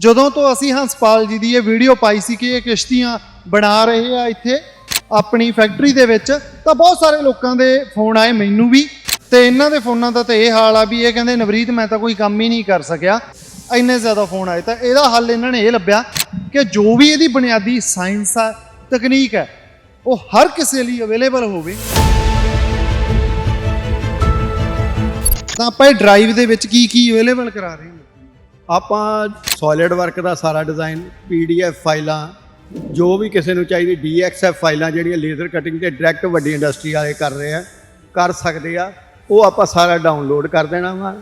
ਜਦੋਂ ਤੋਂ ਅਸੀਂ ਹੰਸਪਾਲ ਜੀ ਦੀ ਇਹ ਵੀਡੀਓ ਪਾਈ ਸੀ ਕਿ ਇਹ ਕਿਸ਼ਤੀਆਂ ਬਣਾ ਰਹੇ ਆ ਇੱਥੇ ਆਪਣੀ ਫੈਕਟਰੀ ਦੇ ਵਿੱਚ, ਤਾਂ ਬਹੁਤ ਸਾਰੇ ਲੋਕਾਂ ਦੇ ਫੋਨ ਆਏ ਮੈਨੂੰ ਵੀ ਤੇ ਇਹਨਾਂ ਦੇ ਫੋਨਾਂ ਦਾ ਤਾਂ ਇਹ ਹਾਲ ਆ ਵੀ ਇਹ ਕਹਿੰਦੇ, ਨਵਰੀਤ, ਮੈਂ ਤਾਂ ਕੋਈ ਕੰਮ ਹੀ ਨਹੀਂ ਕਰ ਸਕਿਆ। ਇੰਨੇ ਜ਼ਿਆਦਾ ਫੋਨ ਆਏ ਤਾਂ ਇਹਦਾ ਹੱਲ ਇਹਨਾਂ ਨੇ ਇਹ ਲੱਭਿਆ ਕਿ ਜੋ ਵੀ ਇਹਦੀ ਬੁਨਿਆਦੀ ਸਾਇੰਸ ਆ, ਤਕਨੀਕ ਹੈ, ਉਹ ਹਰ ਕਿਸੇ ਲਈ ਅਵੇਲੇਬਲ ਹੋਵੇ। ਤਾਂ ਆਪਾਂ ਇਹ ਡਰਾਈਵ ਦੇ ਵਿੱਚ ਕੀ ਕੀ ਅਵੇਲੇਬਲ ਕਰਾ ਰਹੇ ਹਾਂ? ਆਪਾਂ ਸੋਲਿਡ ਵਰਕ ਦਾ ਸਾਰਾ ਡਿਜ਼ਾਈਨ ਪੀਡੀਐਫ ਫਾਈਲਾਂ ਜੋ ਵੀ ਕਿਸੇ ਨੂੰ ਚਾਹੀਦੀ ਡੀਐਕਸਐਫ ਫਾਈਲਾਂ ਜਿਹੜੀਆਂ ਲੇਜ਼ਰ ਕਟਿੰਗ ਤੇ ਡਾਇਰੈਕਟ ਵੱਡੀ ਇੰਡਸਟਰੀ ਵਾਲੇ ਕਰ ਰਹੇ ਆ ਕਰ ਸਕਦੇ ਆ ਉਹ ਆਪਾਂ ਸਾਰਾ ਡਾਊਨਲੋਡ ਕਰ ਦੇਣਾ ਵਾ।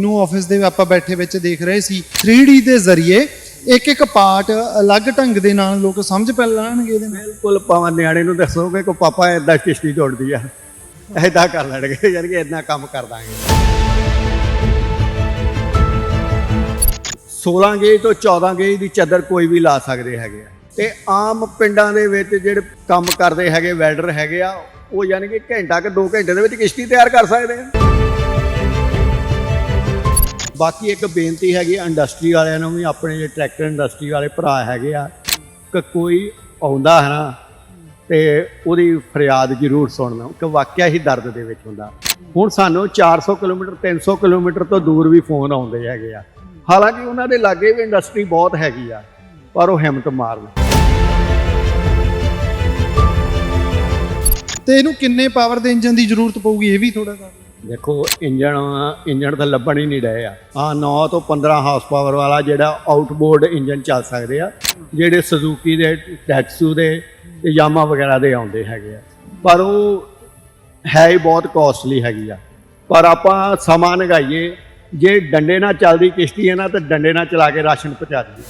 ਨੂੰ ਆਫਿਸ ਦੇ ਆਪਾਂ ਬੈਠੇ ਵਿੱਚ ਦੇਖ ਰਹੇ ਸੀ 3D ਦੇ ਜ਼ਰੀਏ ਇੱਕ ਇੱਕ ਪਾਰਟ ਅਲੱਗ ਢੰਗ ਦੇ ਨਾਲ ਲੋਕ ਸਮਝ ਪੈ ਲੈਣਗੇ ਇਹਦੇ ਨਾਲ। ਬਿਲਕੁਲ ਪਾਵਾਂ ਨਿਆਣੇ ਨੂੰ ਦੱਸੋਗੇ ਕੋ ਪਾਪਾ ਇਦਾਂ ਕਿਸ਼ਤੀ ਦੌੜਦੀ ਆ। ਐਦਾਂ ਕਰ ਲੈਣਗੇ, ਯਾਨੀ ਕਿ ਇਦਾਂ ਕੰਮ ਕਰ ਦਾਂਗੇ। 16 ਗੇਜ ਤੋਂ 14 ਗੇਜ ਦੀ ਚਾਦਰ ਕੋਈ ਵੀ ਲਾ ਸਕਦੇ ਹੈਗੇ ਆ। ਤੇ ਆਮ ਪਿੰਡਾਂ ਦੇ ਵਿੱਚ ਜਿਹੜੇ ਕੰਮ ਕਰਦੇ ਹੈਗੇ, ਵੈਲਡਰ ਹੈਗੇ ਆ, ਉਹ ਯਾਨੀ ਕਿ ਘੰਟਾ ਕਿ 2 ਘੰਟੇ ਦੇ ਵਿੱਚ ਕਿਸ਼ਤੀ ਤਿਆਰ ਕਰ ਸਕਦੇ ਆ। ਬਾਕੀ ਇੱਕ ਬੇਨਤੀ ਹੈਗੀ ਇੰਡਸਟਰੀ ਵਾਲਿਆਂ ਨੂੰ ਵੀ, ਆਪਣੇ ਜੇ ਟਰੈਕਟਰ ਇੰਡਸਟਰੀ ਵਾਲੇ ਭਰਾ ਹੈਗੇ ਆ, ਕਿ ਕੋਈ ਆਉਂਦਾ ਹੈ ਨਾ ਤੇ ਉਹਦੀ ਫਰਿਆਦ ਜ਼ਰੂਰ ਸੁਣਨਾ ਕਿ ਵਾਕਿਆ ਹੀ ਦਰਦ ਦੇ ਵਿੱਚ ਹੁੰਦਾ। ਹੁਣ ਸਾਨੂੰ 400 ਕਿਲੋਮੀਟਰ 300 ਕਿਲੋਮੀਟਰ ਤੋਂ ਦੂਰ ਵੀ ਫੋਨ ਆਉਂਦੇ ਹੈਗੇ ਆ। ਹਾਲਾਂਕਿ ਉਹਨਾਂ ਦੇ ਲਾਗੇ ਵੀ ਇੰਡਸਟਰੀ ਬਹੁਤ ਹੈਗੀ ਆ ਪਰ ਉਹ ਹਿੰਮਤ ਮਾਰਨ ਤੇ ਇਹਨੂੰ ਕਿੰਨੇ ਪਾਵਰ ਦੇ ਇੰਜਨ ਦੀ ਜ਼ਰੂਰਤ ਪਊਗੀ ਇਹ ਵੀ ਥੋੜਾ ਜਿਹਾ ਦੇਖੋ ਇੰਜਣ ਇੰਜਣ ਤਾਂ ਲੱਭਣ ਹੀ ਨਹੀਂ ਰਹੇ ਆ। ਆ 9 ਤੋਂ 15 ਹਾਰਸ ਪਾਵਰ ਵਾਲਾ ਜਿਹੜਾ ਆਊਟਬੋਰਡ ਇੰਜਨ ਚੱਲ ਸਕਦੇ ਆ ਜਿਹੜੇ ਸੁਜ਼ੂਕੀ ਦੇ ਟੈਕਸੂ ਦੇ ਯਾਮਾ ਵਗੈਰਾ ਦੇ ਆਉਂਦੇ ਹੈਗੇ ਆ। ਪਰ ਉਹ ਹੈ ਹੀ ਬਹੁਤ ਕਾਸਟਲੀ ਹੈਗੀ ਆ। ਪਰ ਆਪਾਂ ਸਮਾਂ ਲਗਾਈਏ ਜੇ ਡੰਡੇ ਨਾਲ ਚੱਲਦੀ ਕਿਸ਼ਤੀ ਹੈ ਨਾ, ਤਾਂ ਡੰਡੇ ਨਾਲ ਚਲਾ ਕੇ ਰਾਸ਼ਨ ਪਹੁੰਚਾ ਦਈਏ।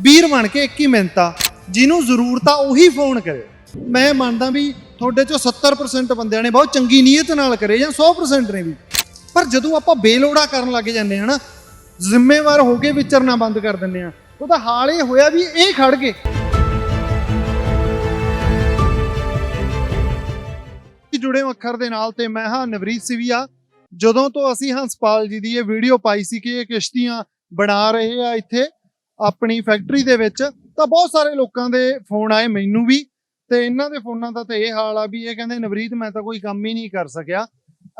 ਵੀਰ ਬਣ ਕੇ ਇੱਕ ਹੀ ਮਿੰਤਾ ਜਿਹਨੂੰ ਜ਼ਰੂਰਤ ਆ ਉਹੀ ਫੋਨ ਕਰੇ। ਮੈਂ ਮੰਨਦਾ ਵੀ ਤੁਹਾਡੇ ਚੋਂ 70% ਬੰਦਿਆਂ ਨੇ ਬਹੁਤ ਚੰਗੀ ਨੀਅਤ ਨਾਲ ਕਰੇ ਜਾਂ 100% ਨੇ ਵੀ। ਪਰ ਜਦੋਂ ਆਪਾਂ ਬੇਲੋੜਾ ਕਰਨ ਲੱਗ ਜਾਂਦੇ ਹਾਂ ਨਾ, ਜ਼ਿੰਮੇਵਾਰ ਹੋ ਕੇ ਵਿਚਰਨਾ ਬੰਦ ਕਰ ਦਿੰਦੇ ਆ ਉਹਦਾ ਹਾਲ ਇਹ ਹੋਇਆ ਵੀ ਇਹ ਖੜ ਗਏ। ਜੁੜੇ ਅੱਖਰ ਦੇ ਨਾਲ ਤੇ ਮੈਂ ਹਾਂ ਨਵਰੀਤ ਸਿਵੀਆ। ਜਦੋਂ ਤੋਂ ਅਸੀਂ ਹੰਸਪਾਲ ਜੀ ਦੀ ਇਹ ਵੀਡੀਓ ਪਾਈ ਸੀ ਕਿ ਇਹ ਕਿਸ਼ਤੀਆਂ ਬਣਾ ਰਹੇ ਆ ਇੱਥੇ ਆਪਣੀ ਫੈਕਟਰੀ ਦੇ ਵਿੱਚ, ਤਾਂ ਬਹੁਤ ਸਾਰੇ ਲੋਕਾਂ ਦੇ ਫੋਨ ਆਏ ਮੈਨੂੰ ਵੀ ਤੇ ਇਹਨਾਂ ਦੇ ਫੋਨਾਂ ਦਾ ਤਾਂ ਇਹ ਹਾਲ ਆ ਵੀ ਇਹ ਕਹਿੰਦੇ, ਨਵਰੀਤ, ਮੈਂ ਤਾਂ ਕੋਈ ਕੰਮ ਹੀ ਨਹੀਂ ਕਰ ਸਕਿਆ।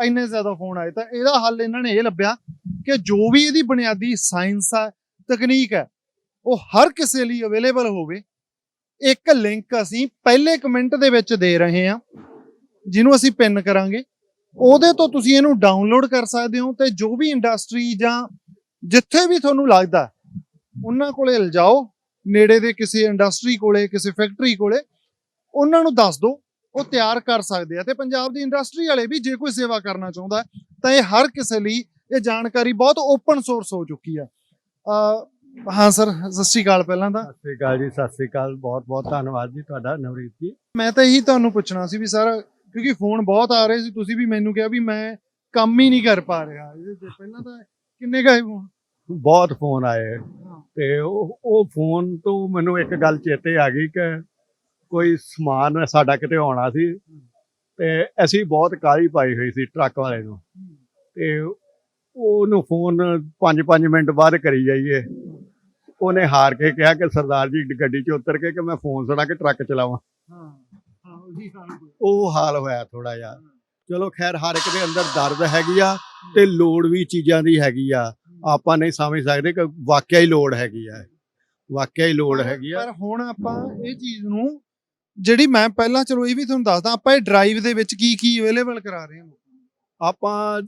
ਇੰਨੇ ਜ਼ਿਆਦਾ ਫੋਨ ਆਏ ਤਾਂ ਇਹਦਾ ਹੱਲ ਇਹਨਾਂ ਨੇ ਇਹ ਲੱਭਿਆ ਕਿ ਜੋ ਵੀ ਇਹਦੀ ਬੁਨਿਆਦੀ ਸਾਇੰਸ ਆ, ਤਕਨੀਕ ਹੈ ਉਹ ਹਰ ਕਿਸੇ ਲਈ ਅਵੇਲੇਬਲ ਹੋਵੇ, ਇੱਕ ਲਿੰਕ ਅਸੀਂ ਪਹਿਲੇ ਕਮੈਂਟ ਦੇ ਵਿੱਚ ਦੇ ਰਹੇ ਹਾਂ, ਜਿਹਨੂੰ ਅਸੀਂ ਪਿੰਨ ਕਰਾਂਗੇ। ਉਹਦੇ ਤੋਂ ਤੁਸੀਂ ਇਹਨੂੰ ਡਾਊਨਲੋਡ ਕਰ ਸਕਦੇ ਹੋ ਤੇ ਜੋ ਵੀ ਇੰਡਸਟਰੀ ਜਾਂ ਜਿੱਥੇ ਵੀ ਤੁਹਾਨੂੰ ਲੱਗਦਾ, ਉਹਨਾਂ ਕੋਲੇ ਲਿਜਾਓ, ਨੇੜੇ ਦੇ ਕਿਸੇ ਇੰਡਸਟਰੀ ਕੋਲੇ, ਕਿਸੇ ਫੈਕਟਰੀ ਕੋਲੇ, ਉਹਨਾਂ ਨੂੰ ਦੱਸ ਦਿਓ, ਉਹ ਤਿਆਰ ਕਰ ਸਕਦੇ ਆ। ਤੇ ਪੰਜਾਬ ਦੀ ਇੰਡਸਟਰੀ ਵਾਲੇ ਵੀ ਜੇ ਕੋਈ ਸੇਵਾ ਕਰਨਾ ਚਾਹੁੰਦਾ, ਤਾਂ ਇਹ ਹਰ ਕਿਸੇ ਲਈ ਇਹ ਜਾਣਕਾਰੀ ਬਹੁਤ ਓਪਨ ਸੋਰਸ ਹੋ ਚੁੱਕੀ ਆ। ਹਾਂ ਸਰ ਸਤਿ ਸ਼੍ਰੀ ਅਕਾਲ ਪਹਿਲਾਂ ਤਾਂ। ਸਤਿ ਸ੍ਰੀ ਅਕਾਲ ਜੀ ਸਤਿ ਸ੍ਰੀ ਅਕਾਲ। ਬਹੁਤ ਬਹੁਤ ਧੰਨਵਾਦ ਜੀ ਤੁਹਾਡਾ ਨਵਰੀਤ ਜੀ। ਮੈਂ ਤਾਂ ਇਹੀ ਤੁਹਾਨੂੰ ਪੁੱਛਣਾ ਸੀ ਵੀ ਸਰ ਕਿਉਂਕਿ ਫੋਨ ਬਹੁਤ ਆ ਰਹੇ ਸੀ ਤੁਸੀਂ ਵੀ ਮੈਨੂੰ ਕਿਹਾ ਵੀ ਮੈਂ ਕੰਮ ਹੀ ਨਹੀਂ ਕਰ ਪਾ ਰਿਹਾ। ਇਹਦੇ ਤੇ ਪਹਿਲਾਂ ਤਾਂ ਕਿੰਨੇ ਗਏ ਫੋਨ? ਬਹੁਤ ਫੋਨ ਆਏ। ਤੇ ਉਹ ਉਹ ਫੋਨ ਤੋਂ ਮੈਨੂੰ ਇੱਕ ਗੱਲ ਚੇਤੇ ਆ ਗਈ ਕਿ ਕੋਈ ਸਮਾਨ ਸਾਡਾ ਕਿਤੇ ਆਉਣਾ ਸੀ ਤੇ ਅਸੀਂ ਬਹੁਤ ਕਾਹਲੀ ਪਾਈ ਹੋਈ ਸੀ ਟਰੱਕ ਵਾਲੇ ਨੂੰ। ਤੇ ਉਹਨੂੰ ਫੋਨ 5-5 ਮਿੰਟ ਬਾਅਦ ਕਰੀ ਜਾਈਏ। ਉਹਨੇ ਹਾਰ ਕੇ ਕਿਹਾ ਕਿ ਸਰਦਾਰ ਜੀ ਗੱਡੀ 'ਚ ਉਤਰ ਕੇ ਕਿ ਮੈਂ ਫੋਨ ਸੁਣਾ ਕੇ ਟਰੱਕ ਚਲਾਵਾਂ। ਹਾਂ ਹਾਂ ਉਹੀ ਹਾਲ ਹੋਇਆ। ਉਹ ਹਾਲ ਹੋਇਆ ਥੋੜਾ ਜਿਹਾ। ਚਲੋ ਖੈਰ ਹਰ ਇੱਕ ਦੇ ਅੰਦਰ ਦਰਦ ਹੈਗੀ ਆ ਤੇ ਲੋੜ ਵੀ ਚੀਜ਼ਾਂ ਦੀ ਹੈਗੀ ਆ। ਆਪਾਂ ਨਹੀਂ ਸਮਝ ਸਕਦੇ ਕਿ ਵਾਕਿਆ ਹੀ ਲੋੜ ਹੈਗੀ ਆ। ਵਾਕਿਆ ਹੀ ਲੋੜ ਹੈਗੀ ਆ। ਪਰ ਹੁਣ ਆਪਾਂ ਇਹ ਚੀਜ਼ ਨੂੰ ਜਿਹੜੀ ਮੈਂ ਪਹਿਲਾਂ ਚਲੋ ਇਹ ਵੀ ਤੁਹਾਨੂੰ ਦੱਸਦਾ ਆਪਾਂ ਇਹ ਡਰਾਈਵ ਦੇ ਵਿੱਚ ਕੀ ਕੀ ਅਵੇਲੇਬਲ ਕਰਾ ਰਹੇ ਹਾਂ ਆਪਾਂ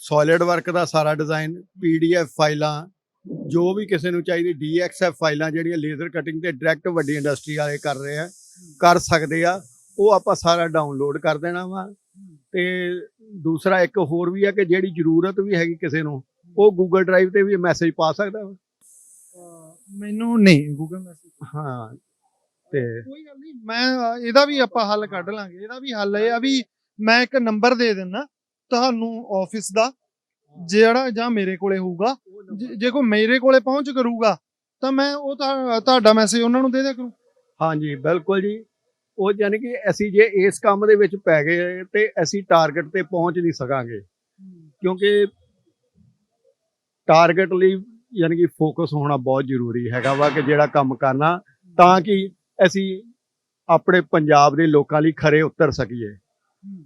ਸੋਲਿਡ ਵਰਕ ਦਾ ਸਾਰਾ ਡਿਜ਼ਾਈਨ ਪੀਡੀਐਫ ਫਾਈਲਾਂ ਜੋ ਵੀ ਕਿਸੇ ਨੂੰ ਚਾਹੀਦੀ ਡੀਐਕਸਐਫ ਫਾਈਲਾਂ ਜਿਹੜੀਆਂ ਲੇਜ਼ਰ ਕਟਿੰਗ ਤੇ ਡਾਇਰੈਕਟ ਵੱਡੀ ਇੰਡਸਟਰੀ ਵਾਲੇ ਕਰ ਰਹੇ ਆ ਕਰ ਸਕਦੇ ਆ ਉਹ ਆਪਾਂ ਸਾਰਾ ਡਾਊਨਲੋਡ ਕਰ ਦੇਣਾ ਵਾ। ਤੇ ਦੂਸਰਾ ਇੱਕ ਹੋਰ ਵੀ ਆ ਕਿ ਜਿਹੜੀ ਜ਼ਰੂਰਤ ਵੀ ਹੈਗੀ ਕਿਸੇ ਨੂੰ ਉਹ ਗੂਗਲ ਡਰਾਈਵ ਤੇ ਵੀ ਮੈਸੇਜ ਪਾ ਸਕਦਾ ਵਾ। ਮੈਨੂੰ ਨਹੀਂ ਗੂਗਲ ਮੈਸੇਜ ਹਾਂ ਤੇ ਕੋਈ ਗੱਲ ਨਹੀਂ ਮੈਂ ਇਹਦਾ ਵੀ ਆਪਾਂ ਹੱਲ ਕੱਢ ਲਾਂਗੇ ਇਹਦਾ ਵੀ ਹੱਲ ਇਹ ਆ ਵੀ ਮੈਂ ਇੱਕ ਨੰਬਰ ਦੇ ਦਿੰਨਾ ਤੁਹਾਨੂੰ ਆਫਿਸ ਦਾ ਜਿਹੜਾ ਜਾਂ ਮੇਰੇ ਕੋਲੇ ਹੋਊਗਾ, ਜੇ- ਜੇ ਕੋਈ ਮੇਰੇ ਕੋਲੇ ਪਹੁੰਚ ਕਰੂਗਾ, ਤਾਂ ਮੈਂ ਉਹ ਤਾਂ, ਤੁਹਾਡਾ ਮੈਸੇਜ ਉਹਨਾਂ ਨੂੰ ਦੇ ਦਿਆ ਕਰੂੰ। ਹਾਂਜੀ, ਬਿਲਕੁਲ ਜੀ। ਉਹ ਯਾਨੀ ਕਿ ਅਸੀਂ ਜੇ ਇਸ ਕੰਮ ਦੇ ਵਿੱਚ ਪੈ ਗਏ ਤੇ ਅਸੀਂ ਟਾਰਗੇਟ ਤੇ ਪਹੁੰਚ ਨਹੀਂ ਸਕਾਂਗੇ। ਕਿਉਂਕਿ ਟਾਰਗੇਟ ਲਈ ਯਾਨੀ ਕਿ ਫੋਕਸ ਹੋਣਾ ਬਹੁਤ ਜ਼ਰੂਰੀ ਹੈਗਾ ਵਾ ਕਿ ਜਿਹੜਾ ਕੰਮ ਕਰਨਾ, ਤਾਂ ਕਿ ਅਸੀਂ ਆਪਣੇ ਪੰਜਾਬ ਦੇ ਲੋਕਾਂ ਲਈ ਖਰੇ ਉਤਰ ਸਕੀਏ।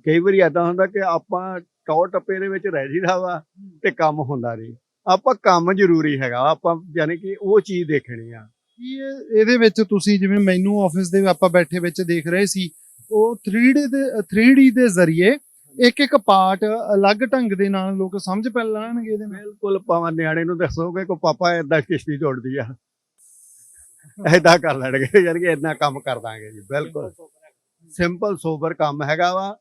ਕਈ ਵਾਰੀ ਐਦਾਂ ਹੁੰਦਾ ਕਿ ਆਪਾਂ ਟੌਰ ਟੱਪੇ ਦੇ ਵਿੱਚ ਰਹਿ ਜੀਦਾ ਵਾ ਤੇ ਕੰਮ ਹੁੰਦਾ ਨਹੀਂ ਆਪਾਂ ਕੰਮ ਜ਼ਰੂਰੀ ਹੈਗਾ ਆਪਾਂ ਯਾਨੀ ਕਿ ਉਹ ਚੀਜ਼ ਦੇਖਣੀ ਆ। ਇਹ- ਇਹਦੇ ਵਿੱਚ ਤੁਸੀਂ ਜਿਵੇਂ ਮੈਨੂੰ ਆਫਿਸ ਦੇ ਆਪਾਂ ਬੈਠੇ ਵਿੱਚ ਦੇਖ ਰਹੇ ਸੀ ਉਹ 3D ਦੇ 3D ਦੇ ਜ਼ਰੀਏ ਇੱਕ ਇੱਕ ਪਾਰਟ ਅਲੱਗ ਢੰਗ ਦੇ ਨਾਲ ਲੋਕ ਸਮਝ ਪੈ ਲੈਣਗੇ ਇਹਦੇ ਨਾਲ। ਬਿਲਕੁਲ ਭਾਵੇਂ ਨਿਆਣੇ ਨੂੰ ਦੱਸੋਗੇ ਕੋ ਪਾਪਾ ਏਦਾਂ ਕਿਸ਼ਤੀ ਦੌੜਦੀ ਆ ਏਦਾਂ ਕਰ ਲੈਣਗੇ ਯਾਨੀ ਕਿ ਏਦਾਂ ਕੰਮ ਕਰ ਦਾਂਗੇ ਜੀ ਬਿਲਕੁਲ। ਸਿੰਪਲ ਸੋਬਰ ਕੰਮ ਹੈਗਾ ਵਾ।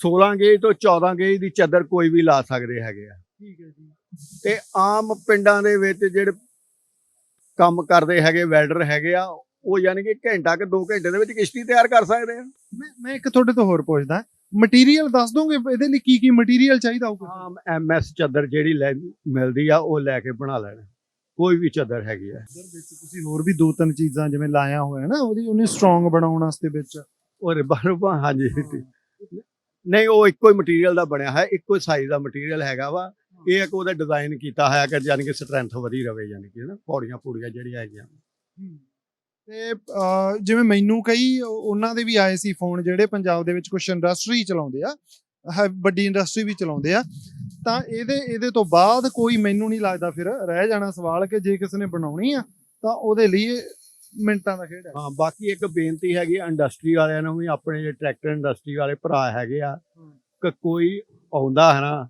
16 ਗੇਜ ਤੋਂ 14 ਗੇਜ ਦੀ ਚੱਦਰ ਕੋਈ ਵੀ ਲਾ ਸਕਦੇ ਹੈਗੇ ਆ। ਠੀਕ ਹੈ ਜੀ। ਤੇ ਆਮ ਪਿੰਡਾਂ ਦੇ ਵਿੱਚ ਜਿਹੜੇ ਕੰਮ ਕਰਦੇ ਹੈਗੇ ਵੈਲਡਰ ਹੈਗੇ ਆ ਉਹ ਯਾਨੀ ਕਿ ਘੰਟਾ ਕਿ 2 ਘੰਟੇ ਦੇ ਵਿੱਚ ਕਿਸ਼ਤੀ ਤਿਆਰ ਕਰ ਸਕਦੇ ਆ। ਮੈਂ ਮੈਂ ਇੱਕ ਤੁਹਾਡੇ ਤੋਂ ਹੋਰ ਪੁੱਛਦਾ ਮਟੀਰੀਅਲ ਦੱਸ ਦੋਗੇ? ਇਹਦੇ ਲਈ ਕੀ ਕੀ ਮਟੀਰੀਅਲ ਚਾਹੀਦਾ ਹੋਊਗਾ? ਆਮ ਐਮਐਸ ਚੱਦਰ ਜਿਹੜੀ ਲੈ ਮਿਲਦੀ ਆ ਉਹ ਲੈ ਕੇ ਬਣਾ ਲੈਣ। ਕੋਈ ਵੀ ਚੱਦਰ ਹੈਗੀ ਆ। ਇਧਰ ਵਿੱਚ ਤੁਸੀਂ ਹੋਰ ਵੀ ਦੋ ਤਿੰਨ ਚੀਜ਼ਾਂ ਜਿਵੇਂ ਲਾਇਆ ਹੋਇਆ ਨਾ ਉਹਦੀ ਉਹਨੇ ਸਟਰੋਂਗ ਬਣਾਉਣ ਵਾਸਤੇ ਵਿੱਚ। ਉਹ ਰਿਬਾ ਰੁਬਾ ਹਾਂਜੀ। ਨਹੀਂ ਉਹ ਇੱਕੋ ਹੀ ਮਟੀਰੀਅਲ ਦਾ ਬਣਿਆ ਹੈ ਇੱਕੋ ਹੀ ਸਾਈਜ਼ ਦਾ ਮਟੀਰੀਅਲ ਹੈਗਾ ਵਾ। ਇਹ ਇੱਕ ਉਹਦਾ ਡਿਜ਼ਾਈਨ ਕੀਤਾ ਹੋਇਆ ਕਿ ਯਾਨੀ ਕਿ ਸਟਰੈਂਥ ਵਧੀ ਰਵੇ ਯਾਨੀ ਕਿ ਨਾ ਪੌੜੀਆਂ ਪੂੜੀਆਂ ਜਿਹੜੀਆਂ ਹੈਗੀਆਂ। ਤੇ ਅਹ, ਜਿਵੇਂ ਮੈਨੂੰ ਕਈ ਉਹਨਾਂ ਦੇ ਵੀ ਆਏ ਸੀ ਫੋਨ ਜਿਹੜੇ ਪੰਜਾਬ ਦੇ ਵਿੱਚ ਕੁਝ ਇੰਡਸਟਰੀ ਚਲਾਉਂਦੇ ਆ ਹੈ- ਵੱਡੀ ਇੰਡਸਟਰੀ ਵੀ ਚਲਾਉਂਦੇ ਆ। ਤਾਂ ਇਹਦੇ ਇਹਦੇ ਤੋਂ ਬਾਅਦ ਕੋਈ ਮੈਨੂੰ ਨਹੀਂ ਲੱਗਦਾ ਫਿਰ ਰਹਿ ਜਾਣਾ ਸਵਾਲ ਕਿ ਜੇ ਕਿਸੇ ਨੇ ਬਣਾਉਣੀ ਆ ਤਾਂ ਉਹਦੇ ਲਈ ਮਿੰਟਾਂ ਦਾ ਖੇਡ ਹੈ। ਹਾਂ ਬਾਕੀ ਇੱਕ ਬੇਨਤੀ ਹੈਗੀ ਇੰਡਸਟਰੀ ਵਾਲਿਆਂ ਨੂੰ ਵੀ ਆਪਣੇ ਜਿਹੜੇ ਟਰੈਕਟਰ ਇੰਡਸਟਰੀ ਵਾਲੇ ਭਰਾ ਹੈਗੇ ਆ ਕਿ ਕੋਈ ਆਉਂਦਾ ਹੈ ਨਾ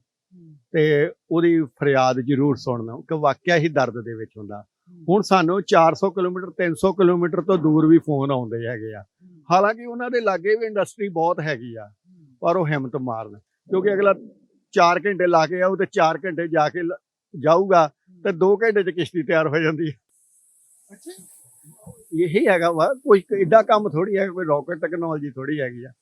ਤੇ ਉਹਦੀ ਫਰਿਆਦ ਜ਼ਰੂਰ ਸੁਣਨਾ ਕਿ ਵਾਕਿਆ ਹੀ ਦਰਦ ਦੇ ਵਿੱਚ ਹੁੰਦਾ। ਹੁਣ ਸਾਨੂੰ 400 ਕਿਲੋਮੀਟਰ 300 ਕਿਲੋਮੀਟਰ ਤੋਂ ਦੂਰ ਵੀ ਫੋਨ ਆਉਂਦੇ ਹੈਗੇ ਆ। ਹਾਲਾਂਕਿ ਉਹਨਾਂ ਦੇ ਲਾਗੇ ਵੀ ਇੰਡਸਟਰੀ ਬਹੁਤ ਹੈਗੀ ਆ ਪਰ ਉਹ ਹਿੰਮਤ ਮਾਰਨ ਕਿਉਂਕਿ ਅਗਲਾ 4 ਘੰਟੇ ਲਾ ਕੇ ਆਊ ਤੇ 4 ਘੰਟੇ ਜਾ ਕੇ ਜਾਊਗਾ ਤੇ 2 ਘੰਟੇ 'ਚ ਕਿਸ਼ਤੀ ਤਿਆਰ ਹੋ ਜਾਂਦੀ ਹੈ। ਅੱਛਾ। ਇਹੀ ਹੈਗਾ ਵਾ ਕੋਈ ਏਡਾ ਕੰਮ ਥੋੜੀ ਹੈ ਕੋਈ ਰਾਕਟ ਟੈਕਨੋਲੋਜੀ ਥੋੜੀ ਹੈਗੀ ਆ।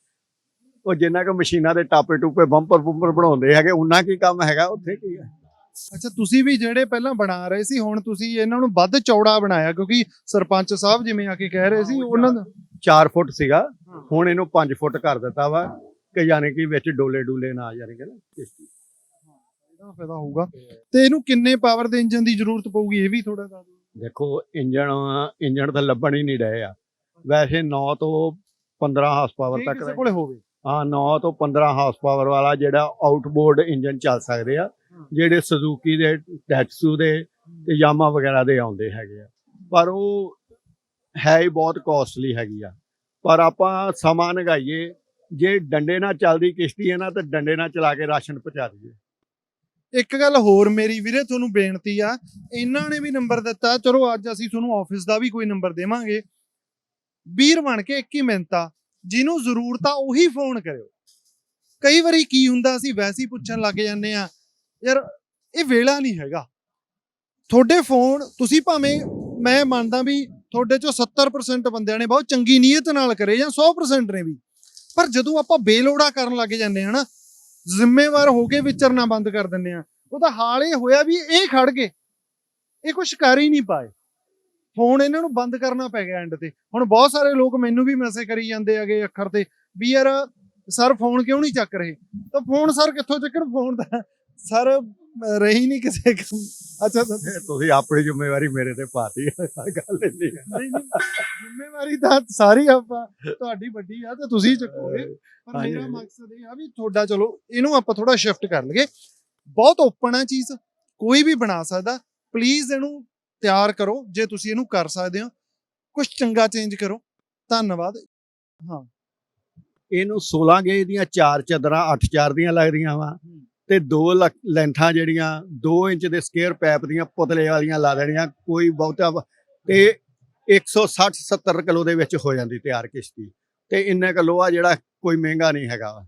ਉਹ ਜਿੰਨਾ ਕੁ ਮਸ਼ੀਨਾਂ ਦੇ ਟਾਪੇ ਟੂਪੇ ਬੰਪਰ ਬੰਪਰ ਬਣਾਉਂਦੇ ਹੈਗੇ ਉਹਨਾਂ ਕੀ ਕੰਮ ਹੈਗਾ ਉੱਥੇ ਕੀ ਹੈ। ਅੱਛਾ ਤੁਸੀਂ ਵੀ ਜਿਹੜੇ ਪਹਿਲਾਂ ਬਣਾ ਰਹੇ ਸੀ ਹੁਣ ਤੁਸੀਂ ਇਹਨਾਂ ਨੂੰ ਵੱਧ ਚੌੜਾ ਬਣਾਇਆ ਕਿਉਂਕਿ ਸਰਪੰਚ ਸਾਹਿਬ ਜਿਵੇਂ ਆ ਕੇ ਕਹਿ ਰਹੇ ਸੀ ਉਹਨਾਂ ਦਾ 4 ਫੁੱਟ ਸੀਗਾ ਹੁਣ ਇਹਨੂੰ 5 ਫੁੱਟ ਕਰ ਦਿੱਤਾ ਵਾ ਕਿ ਯਾਨੀ ਕਿ ਵਿੱਚ ਡੋਲੇ ਡੂਲੇ ਨਾ ਯਾਨੀ ਕਿ ਨਾ। ਕਿਸ਼ਤੀ ਇਹਦਾ ਫਾਇਦਾ ਹੋਊਗਾ। ਤੇ ਇਹਨੂੰ ਕਿੰਨੇ ਪਾਵਰ ਦੇ ਇੰਜਨ ਦੀ ਜ਼ਰੂਰਤ ਪਊਗੀ ਇਹ ਵੀ ਥੋੜਾ ਦੱਸ ਦੇਖੋ ਇੰਜਣ ਇੰਜਣ ਤਾਂ ਲੱਭਣ ਹੀ ਨਹੀਂ ਰਹੇ ਆ। ਵੈਸੇ 9 ਤੋਂ 15 ਹਾਰਸ ਪਾਵਰ ਤੱਕ ਕਿਸੇ ਕੋਲੇ ਹੋਵੇ? ਹਾਂ 9 ਤੋਂ 15 ਹਾਰਸ ਪਾਵਰ ਵਾਲਾ ਜਿਹੜਾ ਆਊਟਬੋਰਡ ਇੰਜਨ ਚੱਲ ਸਕਦੇ ਆ ਜਿਹੜੇ ਸੁਜ਼ੂਕੀ ਦੇ ਟੈਟਸੂ ਦੇ ਤੇ ਯਾਮਾ ਵਗੈਰਾ ਦੇ ਆਉਂਦੇ ਹੈਗੇ ਆ। ਪਰ ਉਹ ਹੈ ਹੀ ਬਹੁਤ ਕਾਸਟਲੀ ਹੈਗੀ ਆ। ਪਰ ਆਪਾਂ ਸਮਾਂ ਨਗਾਈਏ ਜੇ ਡੰਡੇ ਨਾਲ ਚੱਲਦੀ ਕਿਸ਼ਤੀ ਹੈ ਨਾ ਤਾਂ ਡੰਡੇ ਨਾਲ ਚਲਾ ਕੇ ਰਾਸ਼ਨ ਪਹੁੰਚਾ ਦਈਏ। ਇੱਕ ਗੱਲ ਹੋਰ ਮੇਰੀ ਵੀਰੇ, ਤੁਹਾਨੂੰ ਬੇਨਤੀ ਆ, ਇਹਨਾਂ ਨੇ ਵੀ ਨੰਬਰ ਦਿੱਤਾ, ਚਲੋ ਅੱਜ ਅਸੀਂ ਤੁਹਾਨੂੰ ਆਫਿਸ ਦਾ ਵੀ ਕੋਈ ਨੰਬਰ ਦੇਵਾਂਗੇ। ਵੀਰ ਬਣ ਕੇ ਇੱਕ ਹੀ ਮਿੰਟ ਆ, ਜਿਹਨੂੰ ਜ਼ਰੂਰਤ ਆ ਉਹੀ ਫੋਨ ਕਰਿਓ। ਕਈ ਵਾਰੀ ਕੀ ਹੁੰਦਾ, ਅਸੀਂ ਵੈਸੇ ਹੀ ਪੁੱਛਣ ਲੱਗ ਜਾਂਦੇ ਆ, ਯਾਰ ਇਹ ਵੇਲਾ ਨਹੀਂ ਹੈਗਾ। ਤੁਹਾਡੇ ਫੋਨ ਤੁਸੀਂ ਭਾਵੇਂ, ਮੈਂ ਮੰਨਦਾ ਵੀ ਤੁਹਾਡੇ ਚੋਂ 70% ਬੰਦਿਆਂ ਨੇ ਬਹੁਤ ਚੰਗੀ ਨੀਅਤ ਨਾਲ ਕਰੇ ਜਾਂ 100% ਨੇ ਵੀ, ਪਰ ਜਦੋਂ ਆਪਾਂ ਬੇਲੋੜਾ ਕਰਨ ਲੱਗ ਜਾਂਦੇ ਆ ਨਾ ਜ਼ਿੰਮੇਵਾਰ ਹੋ ਕੇ ਵਿਚਰਨਾ ਬੰਦ ਕਰ ਦਿੰਦੇ ਆ। ਉਹਦਾ ਹਾਲ ਇਹ ਹੋਇਆ ਵੀ ਇਹ ਖੜ ਗਏ। ਇਹ ਕੁਝ ਕਰ ਹੀ ਨਹੀਂ ਪਾਏ। ਫੋਨ ਇਹਨਾਂ ਨੂੰ ਬੰਦ ਕਰਨਾ ਪੈ ਗਿਆ ਐਂਡ ਤੇ। ਹੁਣ ਬਹੁਤ ਸਾਰੇ ਲੋਕ ਮੈਨੂੰ ਵੀ ਮੈਸੇਜ ਕਰੀ ਜਾਂਦੇ ਹੈਗੇ ਅੱਖਰ ਤੇ, ਵੀ ਯਾਰ ਸਰ ਫੋਨ ਕਿਉਂ ਨਹੀਂ ਚੱਕ ਰਹੇ? ਤਾਂ ਫੋਨ ਸਰ ਕਿੱਥੋਂ ਚੱਕਣ? ਫੋਨ ਦਾ ਸਰ ਰਹੀ ਨਹੀਂ ਕਿਸੇ ਕੰਮ। ਅੱਛਾ ਤਾਂ ਤੁਸੀਂ ਆਪਣੀ ਜ਼ਿੰਮੇਵਾਰੀ ਮੇਰੇ ਤੇ ਪਾਤੀ ਗੱਲ ਨਹੀਂ ਹੈ। ਨਹੀਂ ਨਹੀਂ ਜ਼ਿੰਮੇਵਾਰੀ ਤਾਂ ਸਾਰੀ ਆਪਾਂ ਤੁਹਾਡੀ ਵੱਡੀ ਆ ਤੇ ਤੁਸੀਂ ਚੱਕੋਗੇ। ਪਰ ਹਾਂਜੀ, ਮੇਰਾ। ਮਕਸਦ ਇਹ ਆ ਵੀ ਤੁਹਾਡਾ ਚਲੋ ਇਹਨੂੰ ਆਪਾਂ ਥੋੜਾ ਸ਼ਿਫਟ ਕਰ ਲਈਏ। ਬਹੁਤ ਓਪਨ ਆ ਚੀਜ਼ ਕੋਈ ਵੀ ਬਣਾ ਸਕਦਾ। ਪਲੀਜ਼ ਇਹਨੂੰ ਤਿਆਰ ਕਰੋ ਜੇ ਤੁਸੀਂ ਇਹਨੂੰ ਕਰ ਸਕਦੇ ਹੋ। ਕੁਝ ਚੰਗਾ ਚੇਂਜ ਕਰੋ। ਧੰਨਵਾਦ। ਹਾਂ। ਇਹਨੂੰ 16 ਗੇਜ ਦੀਆਂ ਚਾਰ ਚਾਦਰਾਂ 8 ਚਾਰ ਦੀਆਂ ਲੱਗਦੀਆਂ ਵਾ। ਤੇ ਦੋ ਲੱਖ ਲੈਂਥਾਂ ਜਿਹੜੀਆਂ 2 ਇੰਚ ਦੇ ਸਕੁਅਰ ਪੈਪ ਦੀਆਂ ਪੁਤਲੇ ਵਾਲੀਆਂ ਲਾ ਦੇਣੀਆਂ ਕੋਈ ਬਹੁਤਾ ਤੇ 160 70 ਕਿਲੋ ਦੇ ਵਿੱਚ ਹੋ ਜਾਂਦੀ ਤਿਆਰ ਕਿਸ਼ਤੀ। ਤੇ ਇੰਨਾ ਕੁ ਲੋਹਾ ਜਿਹੜਾ ਕੋਈ ਮਹਿੰਗਾ ਨਹੀਂ ਹੈਗਾ ਵਾ।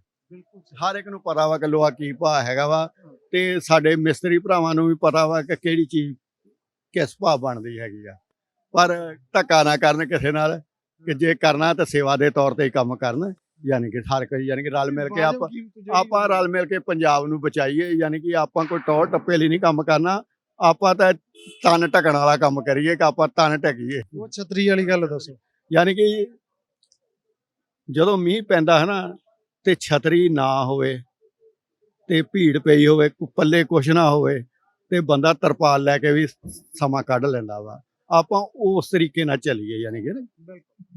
ਹਰ ਇੱਕ ਨੂੰ ਪਤਾ ਵਾ ਕਿ ਲੋਹਾ ਕੀ ਭਾਅ ਹੈਗਾ ਵਾ ਤੇ ਸਾਡੇ ਮਿਸਤਰੀ ਭਰਾਵਾਂ ਨੂੰ ਵੀ ਪਤਾ ਵਾ ਕਿ ਕਿਹੜੀ ਚੀਜ਼ ਕਿਸ ਭਾਅ ਬਣਦੀ ਹੈਗੀ ਆ। ਪਰ ਧੱਕਾ ਨਾ ਕਰਨ ਕਿਸੇ ਨਾਲ ਕਿ ਜੇ ਕਰਨਾ ਤਾਂ ਸੇਵਾ ਦੇ ਤੌਰ ਤੇ ਹੀ ਕੰਮ ਕਰਨ। ਯਾਨੀ ਕਿ ਹਰ ਕੋਈ ਯਾਨੀ ਕਿ ਰਲ ਮਿਲ ਕੇ ਆਪਾਂ ਆਪਾਂ ਰਲ ਮਿਲ ਕੇ ਪੰਜਾਬ ਨੂੰ ਬਚਾਈਏ ਯਾਨੀ ਕਿ ਆਪਾਂ ਕੋਈ ਟੌਰ ਟੱਪੇ ਲਈ ਨਹੀਂ ਕੰਮ ਕਰਨਾ ਆਪਾਂ ਤਾਂ ਤਨ ਢਕਣ ਵਾਲਾ ਕੰਮ ਕਰੀਏ ਕਿ ਆਪਾਂ ਤਨ ਢਕੀਏ। ਉਹ ਛਤਰੀ ਵਾਲੀ ਗੱਲ ਦੱਸੋ। ਯਾਨੀ ਕਿ ਜਦੋਂ ਮੀਂਹ ਪੈਂਦਾ ਹੈ ਨਾ ਤੇ ਛਤਰੀ ਨਾ ਹੋਵੇ ਤੇ ਭੀੜ ਪਈ ਹੋਵੇ ਪੱਲੇ ਕੁਛ ਨਾ ਹੋਵੇ ਤੇ ਬੰਦਾ ਤਰਪਾਲ ਲੈ ਕੇ ਵੀ ਸਮਾਂ ਕੱਢ ਲੈਂਦਾ ਵਾ। ਆਪਾਂ ਉਸ ਤਰੀਕੇ ਨਾਲ ਚੱਲੀਏ, ਯਾਨੀ ਕਿ ਨਾ।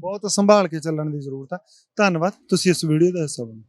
ਬਹੁਤ ਸੰਭਾਲ ਕੇ ਚੱਲਣ ਦੀ ਜ਼ਰੂਰਤ ਆ। ਧੰਨਵਾਦ। ਤੁਸੀਂ ਇਸ ਵੀਡੀਓ ਦਾ ਹਿੱਸਾ ਬਣੇ।